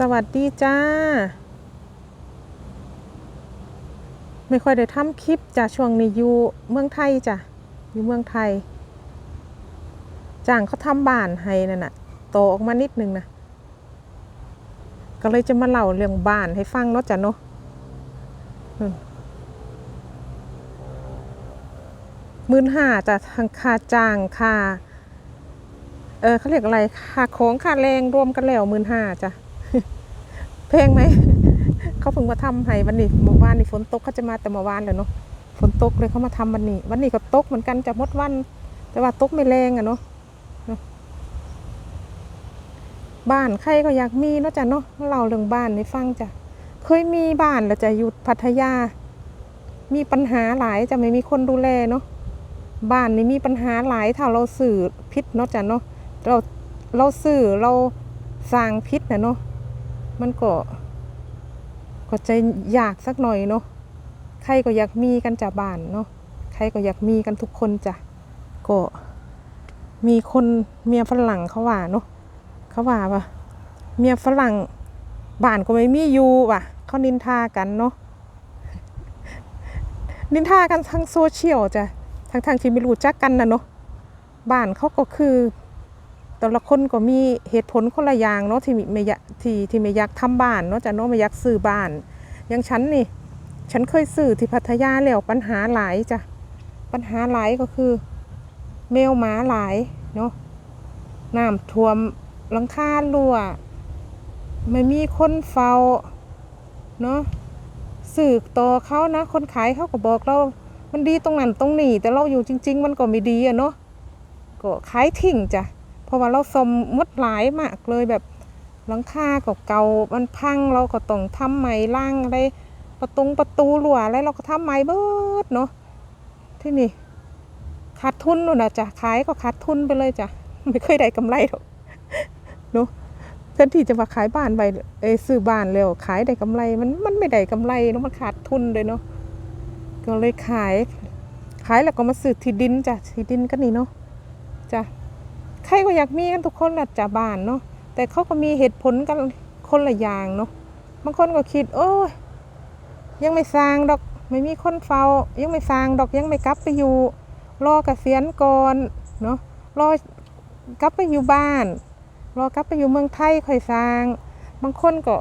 สวัสดีจ้า ไม่ค่อยได้ทำคลิปจ้ะช่วงนี้อยู่เมืองไทยจ้ะอยู่เมืองไทยจ้างเขาทำบ้านให้นั่นน่ะโตออกมานิดนึงนะก็เลยจะมาเล่าเรื่องบ้านให้ฟังเนาะจ้ะเนาะมื่นห้าจ้ะทางค่าจ้างค่าเออเขาเรียกอะไรค่าของค่าแรงรวมกันแล้วมื่นห้าจ้ะ พงไหม เขาเพิ่งมาทำให้วันนี้เมื่อวานนี่ฝนตกเขาจะมาแต่เมื่อวานเลยเนาะ ฝนตกเลยเขามาทำวันนี้ วันนี้ก็ตกเหมือนกันจะมดวัน แต่ว่าตกไม่แรงอะเนาะบ้านใครก็อยากมีเนาะจ้ะเนาะเล่าเรื่องบ้านให้ฟังจ้ะเคยมีบ้านแล้วจะอยู่พัทยา มีปัญหาหลายจะไม่มีคนดูแลเนาะบ้านนี่มีปัญหาหลายถ้าเราสื่อพิษเนาะจ้ะเนาะเราเราสื่อเราสร้างพิษนะเนาะ มันก็ก็จะอยากสักหน่อยเนาะใครก็อยากมีกันจาบ้านเนาะใครก็อยากมีกันทุกคนจ้ะก็มีคนเมียฝรั่งเขาว่าเนาะเขาว่าว่าเมียฝรั่งบ้านก็ไม่มีอยู่ว่ะเขานินทากันเนาะนินทากันทางโซเชียลจ้ะทางทางที่ไม่รู้จักกันนะเนาะบ้านเขาก็คือ แต่ละคนก็มีเหตุผลคนละอย่างเนาะที่ไม่อยากที่ที่ไม่อยากทำบ้านเนาะจะเนาะไม่อยากซื้อบ้านอย่างฉันนี่ ฉันเคยซื้อที่พัทยาแล้วปัญหาหลายจ้ะปัญหาหลายก็คือแมวหมาหลายเนาะน้ำท่วมหลังคารั่วไม่มีคนเฝ้าเนาะสื่อต่อเขานะ คนขายเขาก็บอกเรา มันดีตรงนั้นตรงนี้ แต่เราอยู่จริง ๆ มันก็ไม่ดีอะเนาะก็ขายทิ้งจ้ะ เพราะว่าเราสมมดหลายมากเลยแบบหลังคาก็เก่ามันพังเราก็ต้องทำใหม่ล่างอะไรประตูประตูรั้วอะไรเราก็ทำใหม่เบิดเนาะที่นี่ขาดทุนนู่นนะจ้ะขายก็ขาดทุนไปเลยจ้ะไม่เคยได้กำไรหรอกเนาะแทนที่จะมาขายบ้านไปเอยซื้อบ้านเร็วขายได้กำไรมันมันไม่ได้กำไรเนาะมันขาดทุนเลยเนาะก็เลยขาย ขายแล้วก็มาซื้อที่ดินจ้ะที่ดินก็นี่เนาะจ้ะ ใครก็อยากมีกันทุกคนแหละจ้ะบ้านเนาะแต่เขาก็มีเหตุผลกันคนละอย่างเนาะบางคนก็คิด โอ้ยยังไม่สร้างดอกไม่มีคนเฝ้า ยังไม่สร้างดอกยังไม่กลับไปอยู่รอเกษียณก่อนเนาะรอกลับไปอยู่บ้านรอกลับไปอยู่เมืองไทยค่อยสร้าง บางคนก็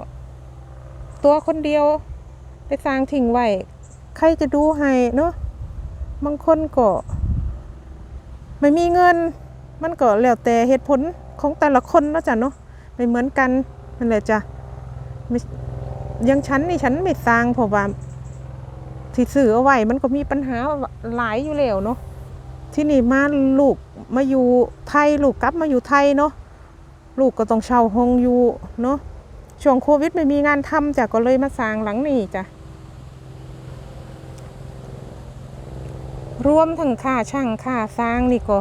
ตัวคนเดียว ไปสร้างทิ้งไว้ใครจะดูให้เนาะบางคนก็ไม่มีเงิน มันก็แล้วแต่เหตุผลของแต่ละคนเนาะจ้ะเนาะไม่เหมือนกันนั่นแหละจ้ะยังฉันนี่ฉันไม่สร้างเพราะว่าที่ซื้อเอาไว้มันก็มีปัญหาหลายอยู่แล้วเนาะที่นี่มาลูกมาอยู่ไทยลูกกลับมาอยู่ไทยเนาะลูกก็ต้องเช่าห้องอยู่เนาะช่วงโควิดไม่มีงานทำจ้ะก็เลยมาสร้างหลังนี้จ้ะรวมทั้งค่าช่างค่าสร้างนี่ก็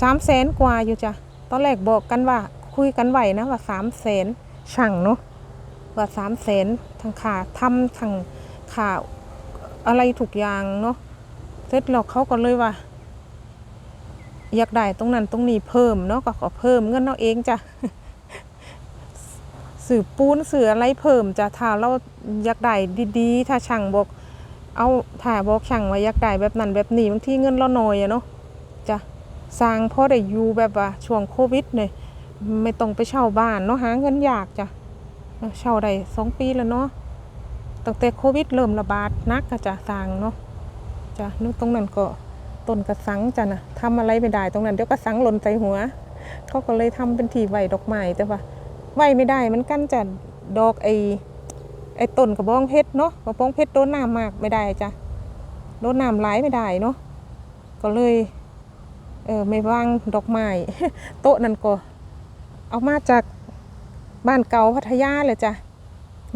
สามแสนกว่าอยู่จ้ะตอนแรกบอกกันว่าคุยกันไหวนะว่าสามแสนช่างเนาะว่าสามแสนทางขาทำทางขาอะไรถูกอย่างเนาะเสร็จแล้วเขาก็เลยว่า อยากได้ตรงนั้นตรงนี้เพิ่มเนาะก็ขอเพิ่มเงินเอาเองจ้ะสื่อปูนสื่ออะไรเพิ่มจ้ะถ้าเราอยากได้ดีๆ ถ้าช่างบอก เอาถ้าบอกช่างว่าอยากได้แบบนั้นแบบนี้บางทีเงินเราน้อยอะเนาะ สร้างพอได้อยู่แบบว่าช่วงโควิดเนี่ยไม่ต้องไปเช่าบ้านเนาะหาเงินยากจ้ะเช่าได้สองปีแล้วเนาะตั้งแต่โควิดเริ่มระบาดนักก็จะสร้างเนาะจ้ะนู่นตรงนั้นก็ต้นกระสังจ้ะนะทำอะไรไม่ได้ตรงนั้นเดี๋ยวกระสังหล่นใส่หัวเขาก็เลยทำเป็นที่ไหวดอกไม้แต่ว่าไหวไม่ได้มันกั้นจะดอกไอไอต้นกระบองเพชรเนาะกระบองเพชรโดนน้ำมากไม่ได้จ้ะโดนน้ำไหลไม่ได้เนาะก็เลย เออไม่วางดอกไม้โต๊ะนั่นก็เอามาจากบ้านเก่าพัทยาเลยจ้ะ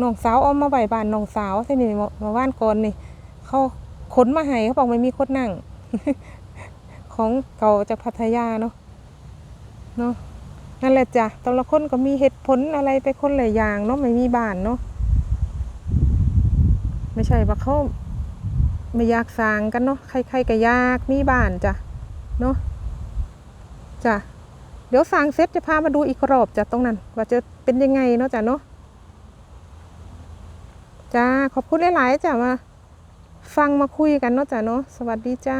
น้องสาวเอามาไว้บ้านน้องสาวที่นี่มามาบ้านก่อนนี่เขาขนมาให้เขาบอกไม่มีคนนั่ง ของเก่าจากพัทยาเนาะเนาะนั่นแหละจ้ะแต่ละคนก็มีเหตุผลอะไรไปคนหละอย่างเนาะไม่มีบ้านเนาะไม่ใช่ว่าเขาไม่อยากสร้างกันเนาะใครๆก็อยากมีบ้านจ้ะเนาะ จ้ะเดี๋ยวสร้างเสร็จจะพามาดูอีกรอบจ้ะตรงนั้น ว่าจะเป็นยังไงเนาะจ้ะเนาะจ้าขอบคุณหลายๆจ้ะมา ฟังมาคุยกันเนาะจ้ะเนาะสวัสดีจ้า